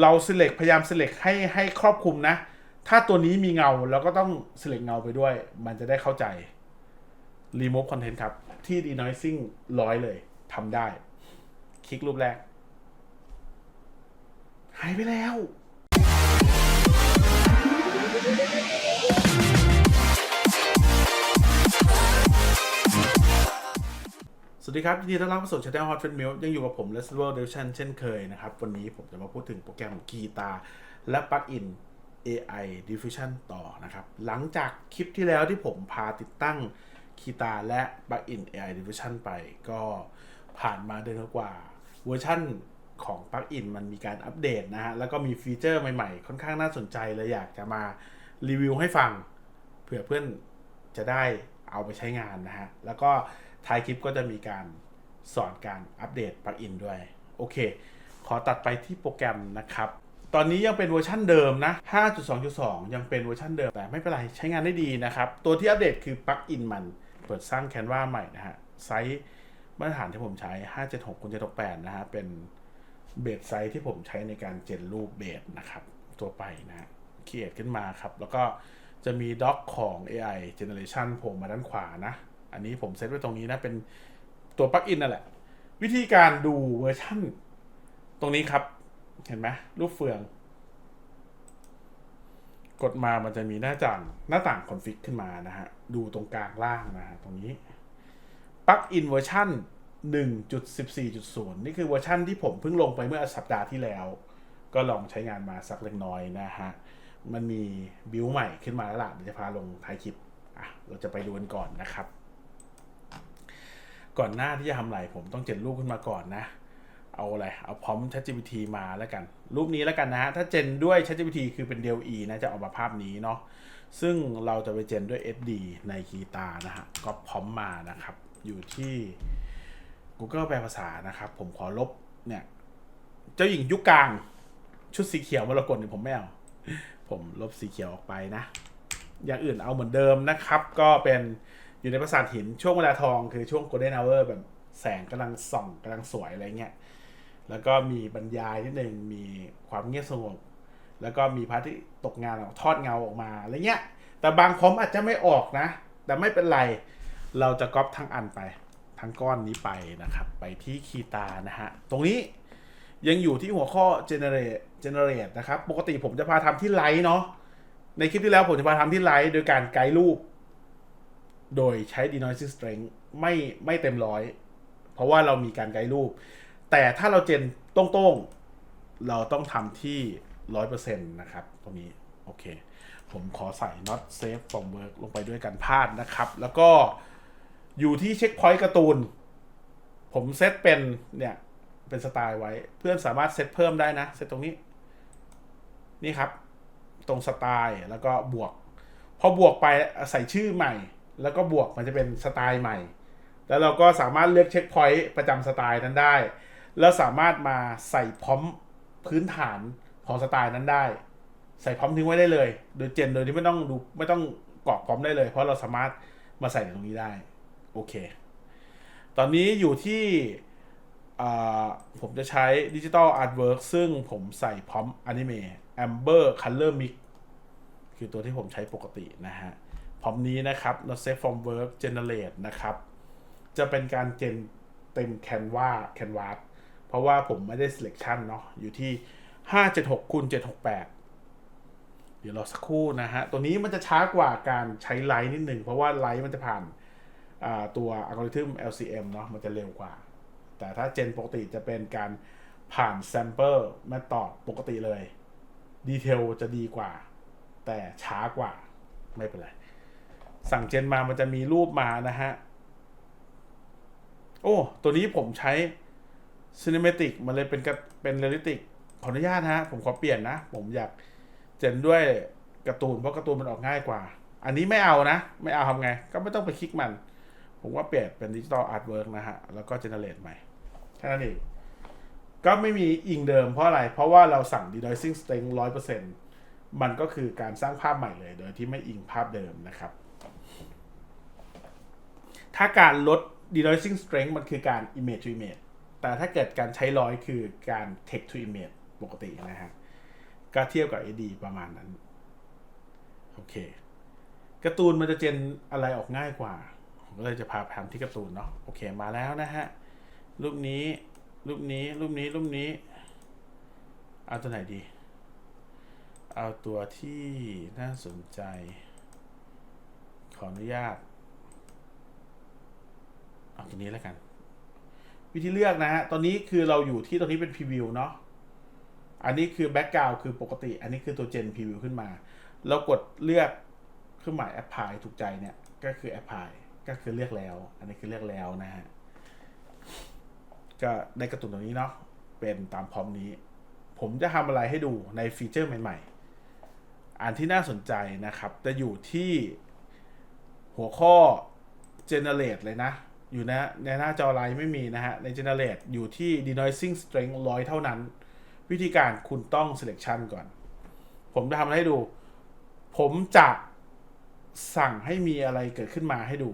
เรา select พยายาม select ให้ให้ครอบคลุมนะ ถ้าตัวนี้มีเงาเราก็ต้อง select เงาไปด้วย มันจะได้เข้าใจ remove content ครับ ที่ denoising ร้อยเลยทำได้ คลิกรูปแรก หายไปแล้ว สวัสดีครับยินดีต้อนรับเข้าสู่ Channel Hot Fit Milk ยังอยู่กับผม l e s l e r Division เช่นเคยนะครับ วันนี้ผมจะมาพูดถึงโปรแกรมกีตาและปลั๊กอิน AI Diffusion ต่อนะครับ หลังจากคลิปที่แล้วที่ผมพาติดตั้งคีตาและปลั๊กอิน AI Diffusion ไป ก็ผ่านมาเดือนกว่า เวอร์ชั่นของปลั๊กอินมันมีการอัปเดตนะฮะ แล้วก็มีฟีเจอร์ใหม่ๆ ค่อนข้างน่าสนใจเลยอยากจะมารีวิวให้ฟังเผื่อเพื่อนจะได้เอาไปใช้งานนะฮะ แล้วก็ ท้ายคลิปก็จะมีการสอนการอัปเดตปลั๊กอินด้วย โอเค ขอตัดไปที่โปรแกรมนะครับ ตอนนี้ยังเป็นเวอร์ชันเดิมนะ 5.2.2 ยังเป็นเวอร์ชันเดิม แต่ไม่เป็นไรใช้งานได้ดีนะครับ ตัวที่อัปเดตคือปลั๊กอินมันเปิดสร้างแคนวาใหม่นะฮะไซส์มาตรฐานที่ผมใช้ 576คูณ768นะฮะเป็นเบสไซส์ที่ผมใช้ในการเจนรูปเบสนะครับตัวไปนะเขียขึ้นมาครับ แล้วก็จะมีด็อกของ AI Generation โผล่มาด้านขวานะ อันนี้ผมเซตไว้ตรงนี้นะ เป็นตัวปลั๊กอินนั่นแหละ วิธีการดูเวอร์ชั่น ตรงนี้ครับ เห็นไหมรูปเฟือง กดมามันจะมีหน้าต่างหน้าต่างคอนฟิกขึ้นมานะฮะ ดูตรงกลางล่างนะฮะตรงนี้ปลั๊กอินเวอร์ชัน1.14.0 นี่คือเวอร์ชันที่ผมเพิ่งลงไปเมื่อสัปดาห์ที่แล้ว ก็ลองใช้งานมาสักเล็กน้อยนะฮะ มันมีบิวใหม่ขึ้นมาแล้วล่ะเดี๋ยวจะพาลงท้ายคลิป อะ เราจะไปดูกันก่อนนะครับ ก่อนหน้าที่จะทำอะไรผมต้องเจนรูปขึ้นมาก่อนนะ เอาอะไร เอาพร้อม ChatGPT มาแล้วกัน รูปนี้แล้วกันนะฮะ ถ้าเจนด้วย ChatGPT คือเป็น DLE นะ จะออกมาภาพนี้เนาะ ซึ่งเราจะไปเจนด้วย SD ในคีตานะฮะ ก็พร้อมมานะครับ อยู่ที่ Google แปลภาษานะครับ ผมขอลบเนี่ย เจ้าหญิงยุคกลาง ชุดสีเขียวมรกตเนี่ยผมไม่เอา ผมลบสีเขียวออกไปนะ อย่างอื่นเอาเหมือนเดิมนะครับ ก็เป็น อยู่ในปราสาทหินช่วงเวลาทองคือช่วง golden hour แบบแสงกำลังส่องกำลังสวยอะไรเงี้ยแล้วก็มีบรรยายนิดหนึ่งมีความเงียบสงบ แล้วก็มีพระที่ตกงานออกทอดเงาออกมาอะไรเงี้ย แต่บางคอมอาจจะไม่ออกนะ แต่ไม่เป็นไร เราจะก๊อปทั้งอันไป ทั้งก้อนนี้ไปนะครับ ไปที่คีตานะฮะ ตรงนี้ยังอยู่ที่หัวข้อ generate generate นะครับ ปกติผมจะพาทำที่ไลท์เนาะ ในคลิปที่แล้วผมจะพาทำที่ไลท์โดยการไกด์รูป โดยใช้ denoising strength ไม่ไม่เต็มร้อย เพราะว่าเรามีการไกด์รูป แต่ถ้าเราเจนตรงๆ เราต้องทำที่ 100%นะครับ ตรงนี้ โอเค ผมขอใส่ not safe from work ลงไปด้วยกันพลาดนะครับ แล้วก็อยู่ที่เช็คพอยต์การ์ตูน ผมเซตเป็นเนี่ยเป็นสไตล์ไว้ เพื่อนสามารถเซตเพิ่มได้นะ เซตตรงนี้ นี่ครับ ตรงสไตล์แล้วก็บวก พอบวกไปใส่ชื่อใหม่ แล้วก็บวกมันจะเป็นสไตล์ใหม่ แล้วเราก็สามารถเลือกเช็คพอยต์ประจำสไตล์นั้นได้ แล้วสามารถมาใส่พร้อมพื้นฐานของสไตล์นั้นได้ ใส่พร้อมทิ้งไว้ได้เลย โดยเจนโดยที่ไม่ต้องดูไม่ต้องกรอกพร้อมได้เลย เพราะเราสามารถมาใส่ตรงนี้ได้ โอเค ตอนนี้อยู่ที่ผมจะใช้ดิจิ t a ลอาร์ตเวิร์กซึ่งผมใส่พร้อมอนิเมะ Amber Color Mix คือตัวที่ผมใช้ปกตินะฮะ พร้อมนี้นะครับ not safe from work generate นะครับ จะเป็นการเจนเต็ม Canva Canvas เพราะว่าผมไม่ได้ selection เนาะอยู่ที่ 576คูณ768 เดี๋ยวรอสักครู่นะฮะ ตัวนี้มันจะช้ากว่าการใช้ไลท์นิดหนึ่ง เพราะว่าไลท์มันจะผ่านตัวอัลกอริทึม LCM เนาะมันจะเร็วกว่า แต่ถ้าเจนปกติจะเป็นการผ่าน sample method ปกติเลย ดีเทลจะดีกว่า แต่ช้ากว่าไม่เป็นไร สั่งเจนมามันจะมีรูปมานะฮะ โอ้ ตัวนี้ผมใช้ Cinematic มันเลยเป็นกระเป็น Realistic ขออนุญาตนะฮะ ผมขอเปลี่ยนนะ ผมอยากเจนด้วยการ์ตูน เพราะการ์ตูนมันออกง่ายกว่า อันนี้ไม่เอานะ ไม่เอาทำไง ก็ไม่ต้องไปคลิกมัน ผมว่าเปลี่ยนเป็นดิจิตอลอาร์ตเวิร์กนะฮะ แล้วก็เจเนเรตใหม่แค่นั้นเองก็ไม่มีอิงเดิมเพราะอะไร เพราะว่าเราสั่ง denoising strength 100%มันก็คือการสร้างภาพใหม่เลย โดยที่ไม่อิงภาพเดิมนะครับ ถ้าการลด denoising strength มันคือการ image to image แต่ถ้าเกิดการใช้ร้อยคือการ text to image ปกตินะฮะก็เทียบกับ AD ประมาณนั้น โอเคการ์ตูนมันจะเจนอะไรออกง่ายกว่าผมก็เลยจะพาไปทำที่การ์ตูนเนาะโอเคมาแล้วนะฮะ รูปนี้ รูปนี้ รูปนี้ รูปนี้ เอาตัวไหนดี เอาตัวที่น่าสนใจ ขออนุญาต เอาตัวนี้แล้วกัน วิธีเลือกนะฮะตอนนี้คือเราอยู่ที่ตรงนี้เป็นพรีวิวเนาะอันนี้คือแบ็กกราวคือปกติ อันนี้คือตัวเจนพรีวิวขึ้นมา เรากดเลือกเครื่องหมายแอปพลายถูกใจเนี่ยก็คือแอปพลายก็คือเลือกแล้ว อันนี้คือเลือกแล้วนะฮะก็ในกระตุนตรงนี้เนาะเป็นตามพร้อมนี้ ผมจะทำอะไรให้ดูในฟีเจอร์ใหม่ ๆ อันที่น่าสนใจนะครับ จะอยู่ที่หัวข้อ generate เลยนะ อยู่นะในหน้าจอไลน์ไม่มีนะฮะ ใน generate อยู่ที่ denoising strength ร้อยเท่านั้น วิธีการคุณต้อง selection ก่อน ผมจะทำให้ดู ผมจะสั่งให้มีอะไรเกิดขึ้นมาให้ดู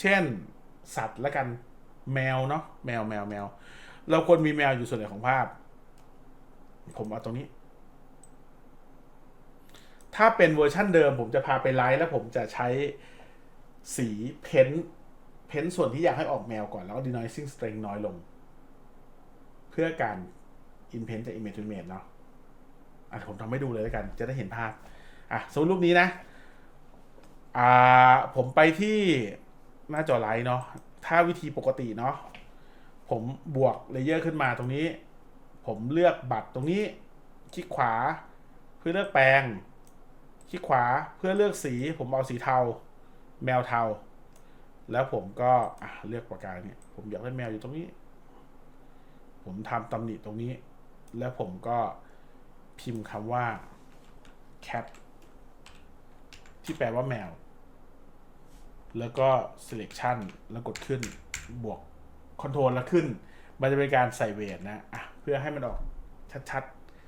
เช่นสัตว์ละกันแมวเนาะแมวแมวแมว เราควรมีแมวอยู่ส่วนไหนของภาพ ผมเอาตรงนี้ ถ้าเป็นเวอร์ชั่นเดิม ผมจะพาไปไลฟ์แล้วผมจะใช้สีเพ้นท์ เพ้นส่วนที่อยากให้ออกแมวก่อนแล้วก็ denoising strength น้อยลง เพื่อการ in paint จาก image to image เนาะอะผมทำให้ดูเลยแล้วกัน จะได้เห็นภาพ อะสมมติรูปนี้นะ อ่า ผมไปที่หน้าจอไลท์เนาะถ้าวิธีปกติเนาะผมบวกเลเยอร์ขึ้นมาตรงนี้ ผมเลือกบัตรตรงนี้ คลิกขวา เพื่อเลือกแปลง คลิกขวาเพื่อเลือกสี ผมเอาสีเทา แมวเทา แล้วผมก็เลือกปากกาเนี่ย ผมอยากได้แมวอยู่ตรงนี้ ผมทำตำหนิตรงนี้ แล้วผมก็พิมพ์คำว่า cat ที่แปลว่าแมว แล้วก็ selection แล้วกดขึ้นบวก control แล้วขึ้น มันจะเป็นการใส่เวทนะอะเพื่อให้มันออกชัด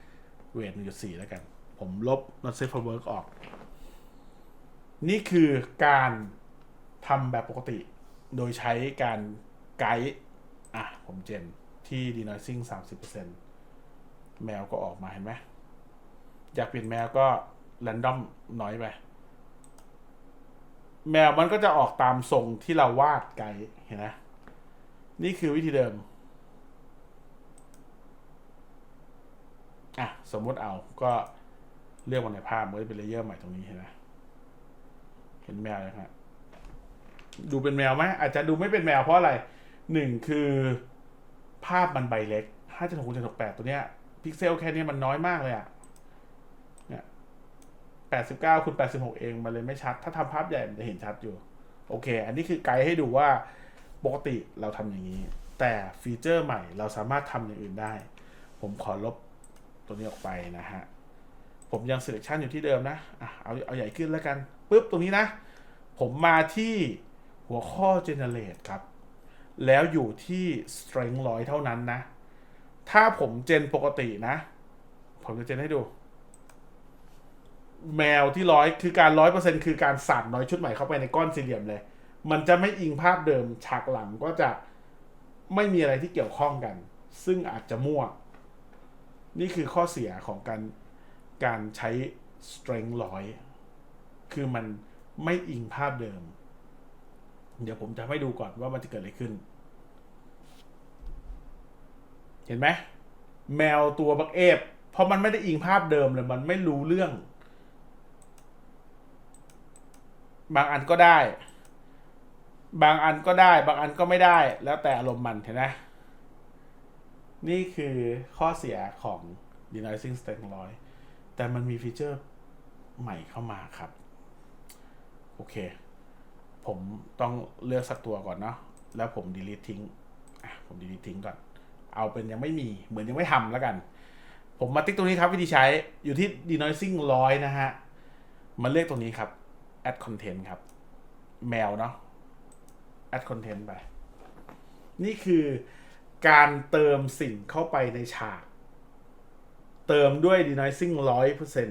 ๆ เวท1.4แล้วกัน ผมลบ not safe for work ออก นี่คือการ ทำแบบปกติ โดยใช้การไกด์อะ ผมเจนที่ denoising 30%แมวก็ออกมาเห็นไหมอยากเปลี่ยนแมวก็ random น้อยไป แมวมันก็จะออกตามทรงที่เราวาดไกด์เห็นไหมนี่คือวิธีเดิม อะ สมมติเอาก็เลือกมาในภาพมันจะเป็นเลเยอร์ใหม่ตรงนี้เห็นไหมเห็นแมวยังฮะ ดูเป็นแมวไหมอาจจะดูไม่เป็นแมวเพราะอะไรหนึ่งคือภาพมันใบเล็กห้าจุดหกจุดหกแปดตัวเนี้ยพิกเซลแค่นี้มันน้อยมากเลยอะเนี่ยแปดสิบเก้าคูณแปดสิบหกเองมันเลยไม่ชัด ถ้าทำภาพใหญ่มันจะเห็นชัดอยู่ โอเค อันนี้คือไกด์ให้ดูว่าปกติเราทำอย่างนี้ แต่ฟีเจอร์ใหม่เราสามารถทำอย่างอื่นได้ ผมขอลบตัวนี้ออกไปนะฮะ ผมยัง selection อยู่ที่เดิมนะอะเอาเอาใหญ่ขึ้นแล้วกันปุ๊บตรงนี้นะ ผมมาที่ หัวข้อ generate ครับ แล้วอยู่ที่ strength ร้อยเท่านั้นนะ ถ้าผมเจนปกตินะ ผมจะเจนให้ดู แมวที่ร้อยคือการร้อยเปอร์เซ็นคือการสาดน้อยชุดใหม่เข้าไปในก้อนสี่เหลี่ยมเลย มันจะไม่อิงภาพเดิมฉากหลังก็จะไม่มีอะไรที่เกี่ยวข้องกัน ซึ่งอาจจะมั่ว นี่คือข้อเสียของการการใช้ strength ร้อยคือมันไม่อิงภาพเดิม เดี๋ยวผมจะให้ดูก่อนว่ามันจะเกิดอะไรขึ้น เห็นไหมแมวตัวบักเอฟเพราะมันไม่ได้อิงภาพเดิมเลยมันไม่รู้เรื่อง บางอันก็ได้ บางอันก็ได้ บางอันก็ไม่ได้ แล้วแต่อารมณ์มันเห็นไหมนี่คือข้อเสียของ denoising strength ร้อยแต่มันมีฟีเจอร์ใหม่เข้ามาครับ โอเค ผมต้องเลือกสักตัวก่อนเนาะแล้วผม delete ทิ้งผม delete ทิ้งก่อน เอาเป็นยังไม่มี เหมือนยังไม่ทำแล้วกัน ผมมาติ๊กตรงนี้ครับ วิธีใช้อยู่ที่ denoising ร้อยนะฮะ มาเลือกตรงนี้ครับ add content ครับ แมวเนาะ add content ไป นี่คือการเติมสิ่งเข้าไปในฉาก เติมด้วย denoising ร้อยเปอร์เซ็น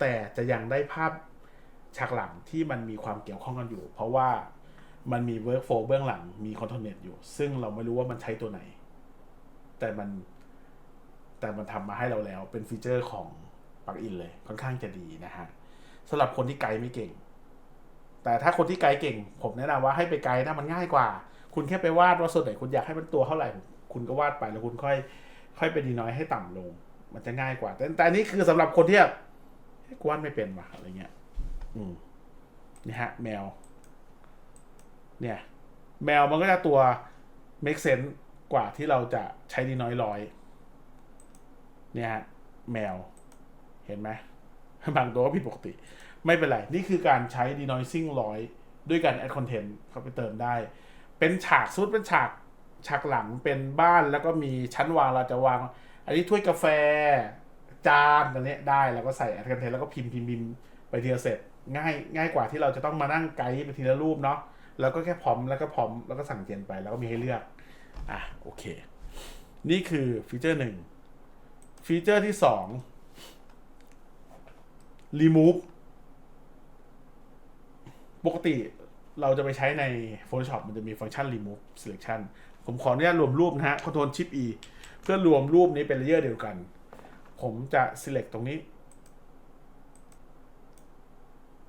แต่จะยังได้ภาพ ฉากหลังที่มันมีความเกี่ยวข้องกันอยู่ เพราะว่ามันมี workflow เบื้องหลังมี content อยู่ ซึ่งเราไม่รู้ว่ามันใช้ตัวไหน แต่มันแต่มันทำมาให้เราแล้วเป็นฟีเจอร์ของปลั๊กอินเลยค่อนข้างจะดีนะฮะสำหรับคนที่ไกด์ไม่เก่ง แต่ถ้าคนที่ไกด์เก่ง ผมแนะนำว่าให้ไปไกด์นะมันง่ายกว่า คุณแค่ไปวาดว่าส่วนไหนคุณอยากให้มันตัวเท่าไหร่ คุณก็วาดไปแล้วคุณค่อย ค่อยไปดีน้อยให้ต่ำลง มันจะง่ายกว่า แต่แต่นี้คือสำหรับคนที่แบบเฮ้กวาดไม่เป็นว่ะอะไรเงี้ย อืมนี่ฮะ แมว เนี่ย แมวมันก็จะตัว make sense กว่าที่เราจะใช้ดีน้อยร้อย เนี่ยฮะ แมว เห็นไหมบางตัวก็ผิดปกติ ไม่เป็นไร นี่คือการใช้ denoising ร้อยด้วยการ add content เข้าไปเติมได้ เป็นฉากซุดเป็นฉากฉากหลังเป็นบ้านแล้วก็มีชั้นวางเราจะวาง อันนี้ถ้วยกาแฟ จานอันเนี้ยได้แล้วก็ใส่ add content แล้วก็พิมพ์พิมพ์พิมพ์ไปทีละเสร็จ ง่ายง่ายกว่าที่เราจะต้องมานั่งไกด์ไปทีละรูปเนาะแล้วก็แค่พร้อมแล้วก็พร้อมแล้วก็สั่งเจนไปแล้วก็มีให้เลือกอะโอเค นี่คือฟีเจอร์หนึ่งฟีเจอร์ที่สอง remove ปกติเราจะไปใช้ใน Photoshop มันจะมีฟังก์ชัน remove selection ผมขออนุญาตรวมรูปนะฮะ Ctrl Shift E เพื่อรวมรูปนี้เป็นเลเยอร์เดียวกัน ผมจะ select ตรงนี้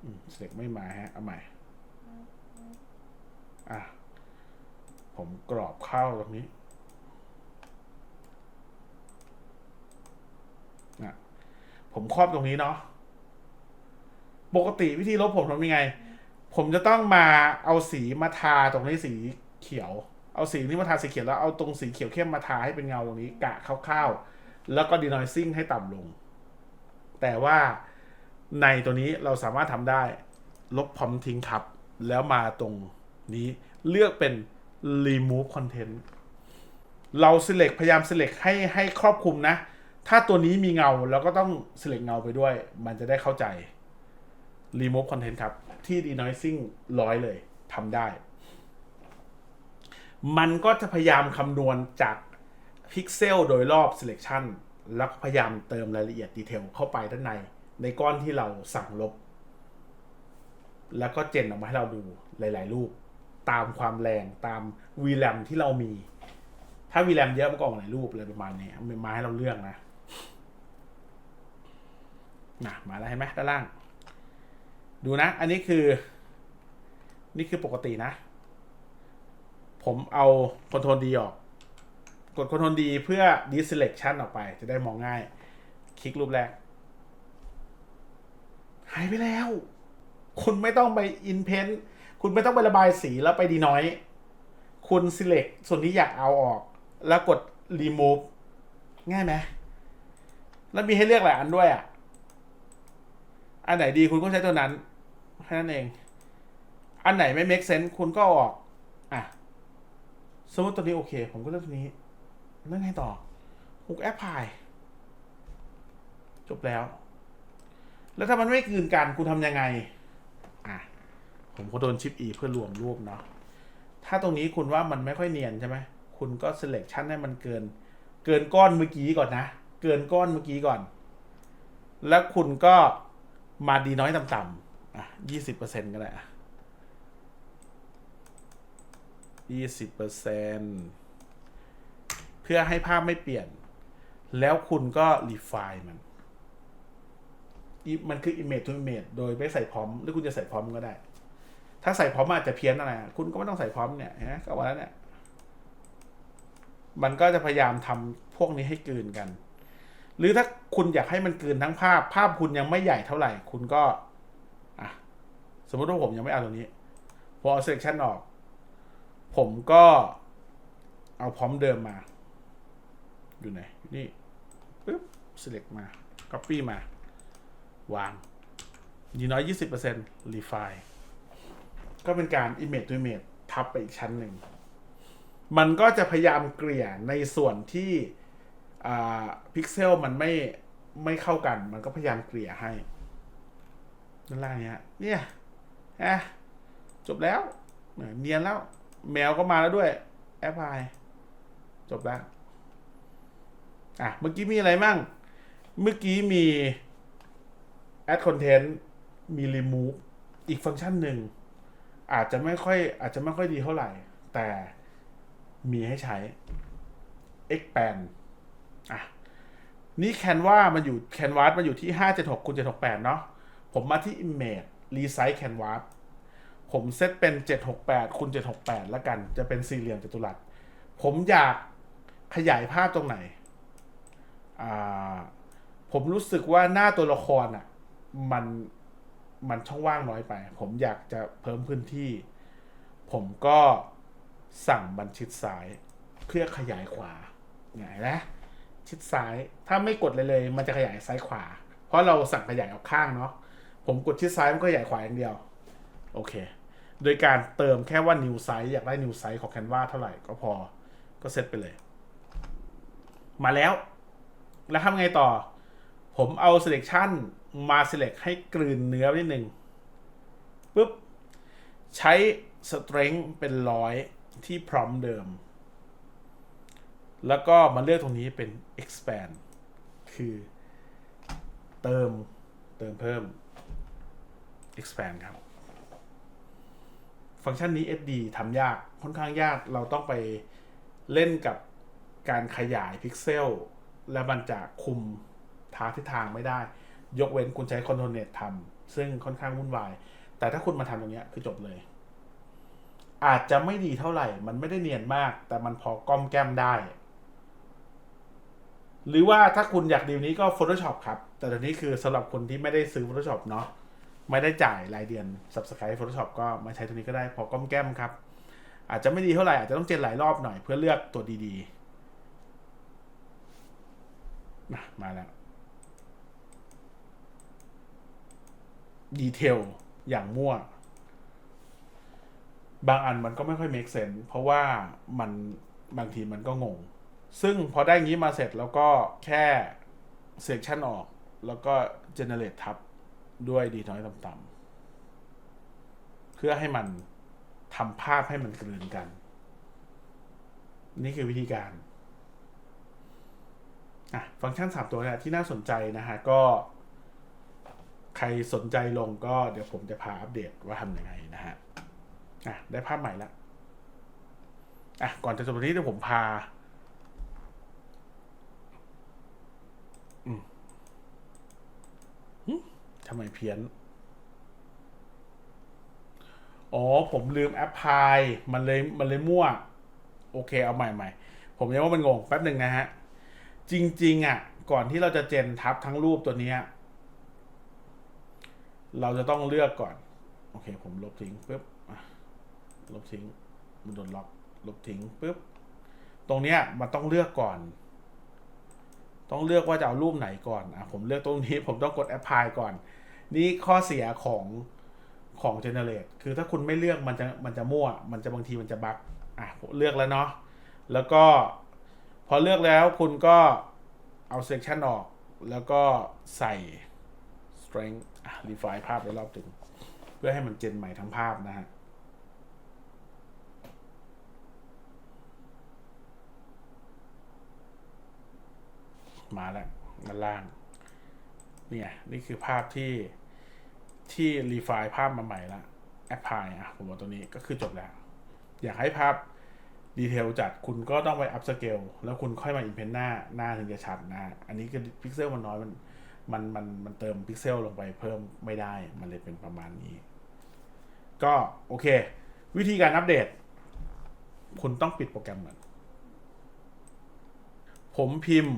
อืม select ไม่มาฮะ เอาใหม่ อะ ผมกรอบเข้าตรงนี้นะผมครอบตรงนี้เนาะ ปกติวิธีลบผมทำยังไง ผมจะต้องมาเอาสีมาทาตรงนี้สีเขียว เอาสีนี้มาทาสีเขียวแล้วเอาตรงสีเขียวเข้มมาทาให้เป็นเงาตรงนี้ กะคร่าวๆ แล้วก็ denoising ให้ต่ำลง แต่ว่า ในตัวนี้เราสามารถทำได้ ลบพร้อมทิ้งครับ แล้วมาตรงนี้เลือกเป็น remove content เรา select พยายาม select ให้ให้ครอบคลุมนะ ถ้าตัวนี้มีเงาเราก็ต้อง select เงาไปด้วย มันจะได้เข้าใจ remove content ครับ ที่ denoising ร้อยเลยทำได้ มันก็จะพยายามคำนวณจากพิกเซลโดยรอบ selection แล้วพยายามเติมรายละเอียดดีเทลเข้าไปด้านใน ในก้อนที่เราสั่งลบ แล้วก็เจนออกมาให้เราดูหลาย ๆ รูป ตามความแรงตาม VRAM ที่เรามี ถ้า VRAM เยอะมันก็ออกหลายรูปอะไรประมาณนี้มันมาให้เราเลือกนะนะมาแล้วเห็นไหมด้านล่าง ดูนะ อันนี้คือ นี่คือปกตินะ ผมเอาคอนโทรลดีออก กดคอนโทรลดีเพื่อ deselection ออกไป จะได้มองง่าย คลิกรูปแรก หายไปแล้ว คุณไม่ต้องไป inpaint คุณไม่ต้องไประบายสีแล้วไปดีน้อย คุณ select ส่วนที่อยากเอาออก แล้วกด remove ง่ายไหมแล้วมีให้เลือกหลายอันด้วยอะ อันไหนดีคุณก็ใช้ตัวนั้นแค่นั้นเอง อันไหนไม่ make sense คุณก็ออก อะ สมมติตัวนี้โอเค ผมก็เลือกตัวนี้แล้วไงต่อหุกแอปพลาย จบแล้ว แล้วถ้ามันไม่กลืนกันคุณทำยังไง อะ ผมก็โดนชิป E เพื่อรวมรูปเนาะ ถ้าตรงนี้คุณว่ามันไม่ค่อยเนียนใช่ไหม คุณก็ selection ให้มันเกิน เกินก้อนเมื่อกี้ก่อนนะ เกินก้อนเมื่อกี้ก่อน แล้วคุณก็มาดีน้อยต่ำๆอะยี่สิบเปอร์เซ็นต์ก็ได้อะยี่สิบเปอร์เซ็นต์เพื่อให้ภาพไม่เปลี่ยน แล้วคุณก็ refine มัน มันคือ image to image โดยไม่ใส่พร้อม หรือคุณจะใส่พร้อมก็ได้ ถ้าใส่พร้อมอาจจะเพี้ยนอะไรคุณก็ไม่ต้องใส่พร้อมเนี่ยนะก็วันนั้นเนี่ยมันก็จะพยายามทำพวกนี้ให้กลืนกัน หรือถ้าคุณอยากให้มันกลืนทั้งภาพ ภาพคุณยังไม่ใหญ่เท่าไหร่ คุณก็อะสมมติว่าผมยังไม่เอาตรงนี้พอเอา selection ออก ผมก็เอาพร้อมเดิมมา อยู่ไหน นี่ปึ๊บ select มา copy มา วางยีน้อย20% refine ก็เป็นการ image to image ทับไปอีกชั้นหนึ่ง มันก็จะพยายามเกลี่ยในส่วนที่พิกเซลมันไม่ไม่เข้ากัน มันก็พยายามเกลี่ยให้ด้านล่างเนี้ยเนี่ยฮะจบแล้ว เนียนแล้ว แมวก็มาแล้วด้วย แอปพลายจบแล้ว อะ เมื่อกี้มีอะไรมั่ง เมื่อกี้มี add content มี remove อีกฟังก์ชันหนึ่ง อาจจะไม่ค่อยอาจจะไม่ค่อยดีเท่าไหร่ แต่มีให้ใช้ expand อะ นี่แคนวามันอยู่แคนวาสมันอยู่ที่ 576คูณ768 เนาะผมมาที่ Image Resize Canvas ผมเซตเป็น 768คูณ768 แล้วกัน จะเป็นสี่เหลี่ยมจัตุรัส ผมอยากขยายภาพตรงไหน อ่า ผมรู้สึกว่าหน้าตัวละครอะ มันมันช่องว่างน้อยไป ผมอยากจะเพิ่มพื้นที่ ผมก็สั่งบันชิดซ้ายเพื่อขยายขวาไงนะชิดซ้ายถ้าไม่กดเลยเลย มันจะขยายซ้ายขวา เพราะเราสั่งขยายออกข้างเนาะผมกดชิดซ้ายมันก็ขยายขวาอย่างเดียว โอเค โดยการเติมแค่ว่า new size อยากได้ new size ของ Canva เท่าไหร่ก็พอก็เซตไปเลย มาแล้ว แล้วทำไงต่อ ผมเอา selection มา select ให้กลืนเนื้อนิดหนึ่งปุ๊บ ใช้ strength เป็นร้อยที่ prompt เดิม แล้วก็มาเลือกตรงนี้เป็น expand คือเติมเติมเพิ่ม expand ครับ ฟังก์ชันนี้ SD ทำยากค่อนข้างยากเราต้องไปเล่นกับการขยายพิกเซล และมันจะคุมทางทิศทางไม่ได้ ยกเว้นคุณใช้ Control Net ทำซึ่งค่อนข้างวุ่นวาย แต่ถ้าคุณมาทำตรงนี้คือจบเลย อาจจะไม่ดีเท่าไหร่ มันไม่ได้เนียนมาก แต่มันพอก้อมแก้มได้ หรือว่าถ้าคุณอยากดีลนี้ก็ Photoshop ครับ แต่ตอนนี้คือสำหรับคนที่ไม่ได้ซื้อ Photoshop เนาะไม่ได้จ่ายรายเดือน Subscribe Photoshop ก็มาใช้ตัวนี้ก็ได้พอก้อมแก้มครับ อาจจะไม่ดีเท่าไหร่ อาจจะต้องเจนหลายรอบหน่อยเพื่อเลือกตัวดีๆมาแล้ว ดีเทลอย่างมั่ว บางอันมันก็ไม่ค่อย make sense เพราะว่ามันบางทีมันก็งง ซึ่งพอได้งี้มาเสร็จแล้วก็แค่ section ออก แล้วก็ generate ทับด้วยดีน้อยต่ำๆเพื่อให้มันทำภาพให้มันกลืนกัน นี่คือวิธีการอะฟังก์ชัน 3 ตัวเนี่ยที่น่าสนใจนะฮะ ก็ ใครสนใจลงก็เดี๋ยวผมจะพาอัปเดตว่าทำยังไงนะฮะอะได้ภาพใหม่ละอะก่อนจะจบวันนี้เดี๋ยวผมพาอืมทำไมเพี้ยน อ๋อ ผมลืมแอปพลายมันเลยมันเลยมั่ว โอเคเอาใหม่ใหม่ผมยังว่ามันงงแป๊บหนึ่งนะฮะ จริง ๆ อะ ก่อนที่เราจะเจนทับทั้งรูปตัวเนี้ย เราจะต้องเลือกก่อน โอเค ผมลบทิ้งปุ๊บลบทิ้ง มันโดนล็อก ลบทิ้งปุ๊บ ตรงเนี้ยมันต้องเลือกก่อน ต้องเลือกว่าจะเอารูปไหนก่อนอะผมเลือกตรงนี้ ผมต้องกด apply ก่อน นี่ข้อเสียของของ generate คือถ้าคุณไม่เลือกมันจะมันจะมั่ว มันจะบางทีมันจะบั๊กอะผมเลือกแล้วเนาะ แล้วก็พอเลือกแล้วคุณก็เอา section ออก แล้วก็ใส่ strength อะ refine ภาพไปรอบถึง เพื่อให้มันเจนใหม่ทั้งภาพนะฮะมาแล้วมานล่าง เนี่ย นี่คือภาพที่ที่รีไฟล์ภาพมาใหม่ละแอปพลายอะ ผมว่าตัวนี้ก็คือจบแล้ว อยากให้ภาพดีเทลจัดคุณก็ต้องไปอัพสเกลแล้วคุณค่อยมาอินเพนหน้าหน้าถึงจะชัดนะ อันนี้คือพิกเซลมันน้อยมัน มันมันมันเติมพิกเซลลงไปเพิ่มไม่ได้ มันเลยเป็นประมาณนี้ ก็โอเค วิธีการอัปเดต คุณต้องปิดโปรแกรมก่อนผมพิมพ์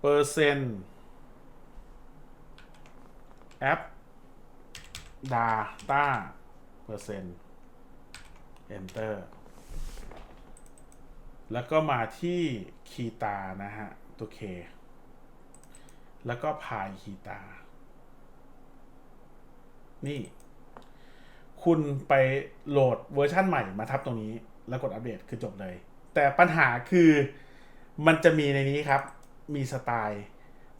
เปอร์เซ็นต์แอป data เปอร์เซ็นต์ enter แล้วก็มาที่คีตานะฮะ ตัว K แล้วก็พายคีตา นี่ คุณไปโหลดเวอร์ชั่นใหม่มาทับตรงนี้ แล้วกดอัปเดตคือจบเลย แต่ปัญหาคือมันจะมีในนี้ครับ มีสไตล์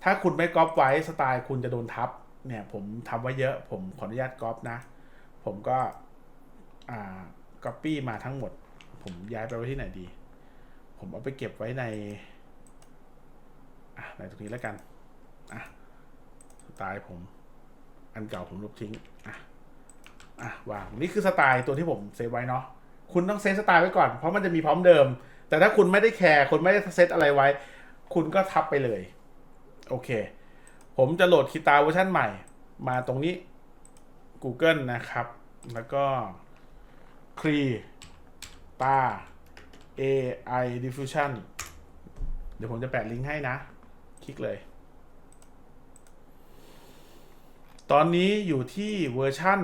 ถ้าคุณไม่ก๊อปไว้สไตล์คุณจะโดนทับ เนี่ย ผมทำไว้เยอะ ผมขออนุญาตก๊อปนะ ผมก็อ่าก๊อปปี้มาทั้งหมด ผมย้ายไปไว้ที่ไหนดี ผมเอาไปเก็บไว้ในอะในตรงนี้แล้วกัน อะสไตล์ผม อันเก่าผมลบทิ้งอะอะวางนี่คือสไตล์ตัวที่ผมเซฟไว้เนาะคุณต้องเซฟสไตล์ไว้ก่อนเพราะมันจะมีพร้อมเดิม แต่ถ้าคุณไม่ได้แคร์คุณไม่ได้เซตอะไรไว้ คุณก็ทับไปเลย โอเค ผมจะโหลดคีตาเวอร์ชันใหม่ มาตรงนี้ Google นะครับ แล้วก็ c r e t a AI Diffusion เดี๋ยวผมจะแปะลิงก์ให้นะ คลิกเลย ตอนนี้อยู่ที่เวอร์ชั่น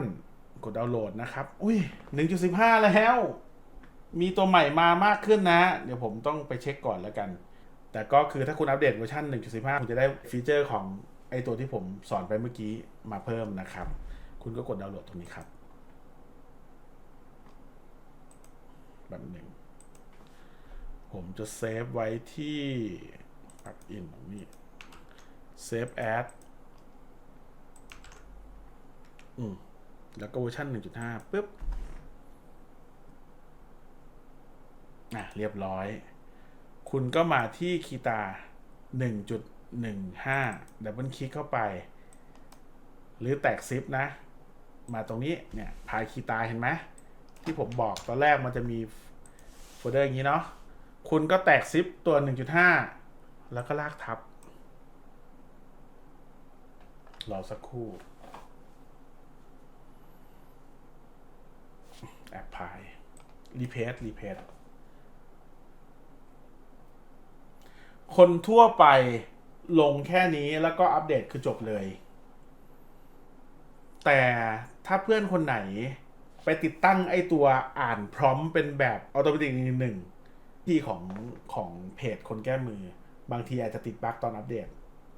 กดดาวน์โหลดนะครับ อุ้ย1.15 แล้ว มีตัวใหม่มามากขึ้นนะ เดี๋ยวผมต้องไปเช็คก่อนแล้วกัน แต่ก็คือถ้าคุณอัปเดตเวอร์ชัน1.15 คุณจะได้ฟีเจอร์ของไอตัวที่ผมสอนไปเมื่อกี้มาเพิ่มนะครับ คุณก็กดดาวน์โหลดตรงนี้ครับ แบบหนึ่ง ผมจะเซฟไว้ที่ปลั๊กอินตรงนี้ เซฟแอด อืม แล้วก็เวอร์ชัน1.5ปึ๊บ อะ เรียบร้อย คุณก็มาที่คีตา1.15ดับเบิลคลิกเข้าไป หรือแตกซิปนะ มาตรงนี้เนี่ยพายคีตาเห็นไหมที่ผมบอกตอนแรกมันจะมีโฟลเดอร์อย่างนี้เนาะ คุณก็แตกซิปตัว 1.5 แล้วก็ลากทับ รอสักครู่ แอป พายรีเพสรีเพสคนทั่วไปลงแค่นี้แล้วก็อัปเดตคือจบเลย แต่ถ้าเพื่อนคนไหนไปติดตั้งไอตัวอ่านพร้อมเป็นแบบออโตเมติกหนึ่งที่ของของเพจคนแก้มือ บางทีอาจจะติดบั๊กตอนอัปเดต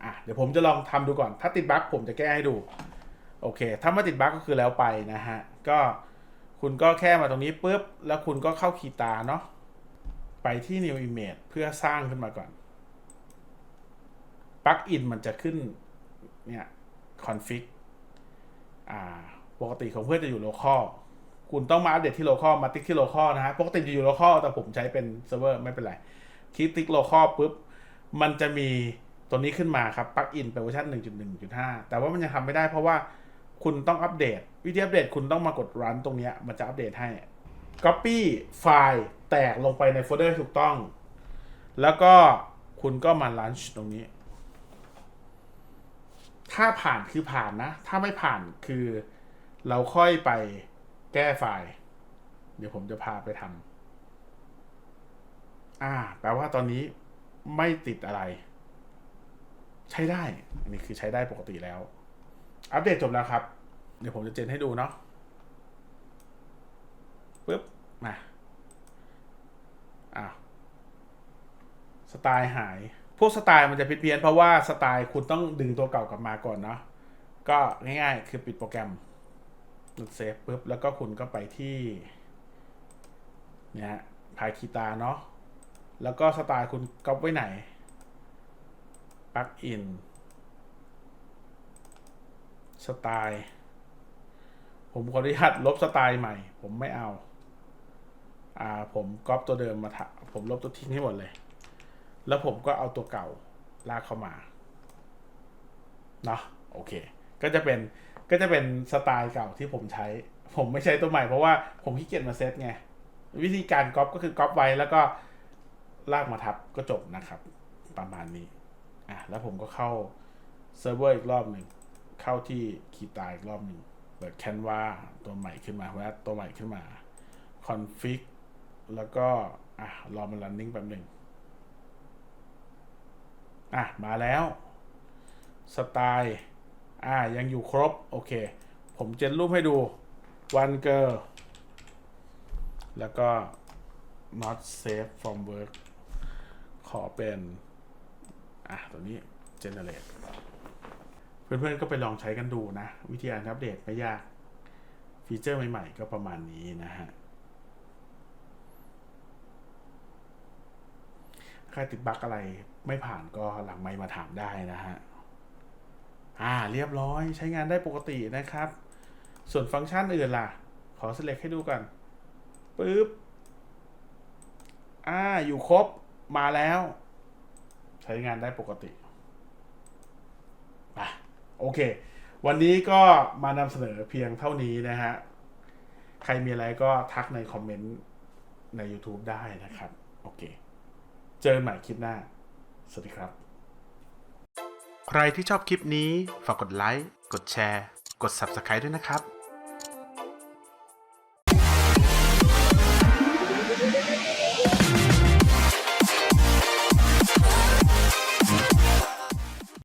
อะ เดี๋ยวผมจะลองทำดูก่อน ถ้าติดบั๊กผมจะแก้ให้ดู โอเค ถ้าไม่ติดบั๊กก็คือแล้วไปนะฮะ ก็ คุณก็แค่มาตรงนี้ปุ๊บ แล้วคุณก็เข้าคีย์ตาเนาะไปที่ new image เพื่อสร้างขึ้นมาก่อนปลั๊กอินมันจะขึ้นเนี่ย config อ่าปกติของเพื่อนจะอยู่ local คุณต้องมาอัปเดตที่ local มาติ๊กที่ local นะฮะปกติจะอยู่ local แต่ผมใช้เป็นเซิร์ฟเวอร์ไม่เป็นไร คลิกติ๊ก local ปุ๊บ มันจะมีตัวนี้ขึ้นมาครับปลั๊กอินไปเวอร์ชัน1.1.5 แต่ว่ามันยังทำไม่ได้เพราะว่า คุณต้องอัปเดต วิธีอัปเดตคุณต้องมากด run ตรงนี้มันจะอัปเดตให้ copy ไฟล์แตกลงไปในโฟลเดอร์ถูกต้อง แล้วก็คุณก็มา launch ตรงนี้ ถ้าผ่านคือผ่านนะ ถ้าไม่ผ่านคือเราค่อยไปแก้ไฟล์ เดี๋ยวผมจะพาไปทำอ่า แปลว่าตอนนี้ไม่ติดอะไร ใช้ได้ อันนี้คือใช้ได้ปกติแล้ว อัปเดตจบแล้วครับ ดี๋ยวผมจะเจนให้ดูเนาะปึ๊บ มาอ่าว สไตล์หาย พวกสไตล์มันจะผิดเพี้ยนเพราะว่าสไตล์คุณต้องดึงตัวเก่ากลับมาก่อนเนาะ ก็ง่ายๆ คือปิดโปรแกรมเซฟปุ๊บ แล้วก็คุณก็ไปที่เนี่ยพายคีตาเนาะ แล้วก็สไตล์คุณก๊อปไว้ไหนปลั๊กอิน สไตล์ ผมขออนุญาตลบสไตล์ใหม่ ผมไม่เอา อ่า ผมก๊อปตัวเดิมมาทะผมลบตัวทิ้งให้หมดเลย แล้วผมก็เอาตัวเก่าลากเข้ามาเนาะโอเค ก็จะเป็นก็จะเป็นสไตล์เก่าที่ผมใช้ ผมไม่ใช้ตัวใหม่เพราะว่าผมขี้เกียจมาเซตไง วิธีการก๊อปก็คือก๊อปไว้แล้วก็ลากมาทับก็จบนะครับ ประมาณนี้อะแล้วผมก็เข้าเซิร์ฟเวอร์อีกรอบหนึ่งเข้าที่คีตาอีกรอบหนึ่ง แคนวาตัวใหม่ขึ้นมาแวะตัวใหม่ขึ้นมา config แล้วก็ อะ รอมัน running แป๊บหนึ่งอะ มาแล้วสไตล์อ่า ยังอยู่ครบ โอเค ผมเจนรูปให้ดู one girl แล้วก็ not safe from work ขอเป็น อะ ตัวนี้ generate เพื่อนๆก็ไปลองใช้กันดูนะ วิธีการอัปเดตไม่ยาก ฟีเจอร์ใหม่ๆ ก็ประมาณนี้นะฮะใครติดบั๊กอะไรไม่ผ่านก็หลังไมค์มาถามได้นะฮะอ่าเรียบร้อยใช้งานได้ปกตินะครับ ส่วนฟังก์ชันอื่นล่ะ ขอ select ให้ดูกันปึ๊บอ่าอยู่ครบมาแล้ว ใช้งานได้ปกติ โอเค วันนี้ก็มานำเสนอเพียงเท่านี้นะฮะ ใครมีอะไรก็ทักในคอมเมนต์ใน YouTube ได้นะครับ โอเค เจอกันใหม่คลิปหน้า สวัสดีครับ ใครที่ชอบคลิปนี้ ฝากกดไลค์ กดแชร์ กด Subscribe ด้วยนะครับ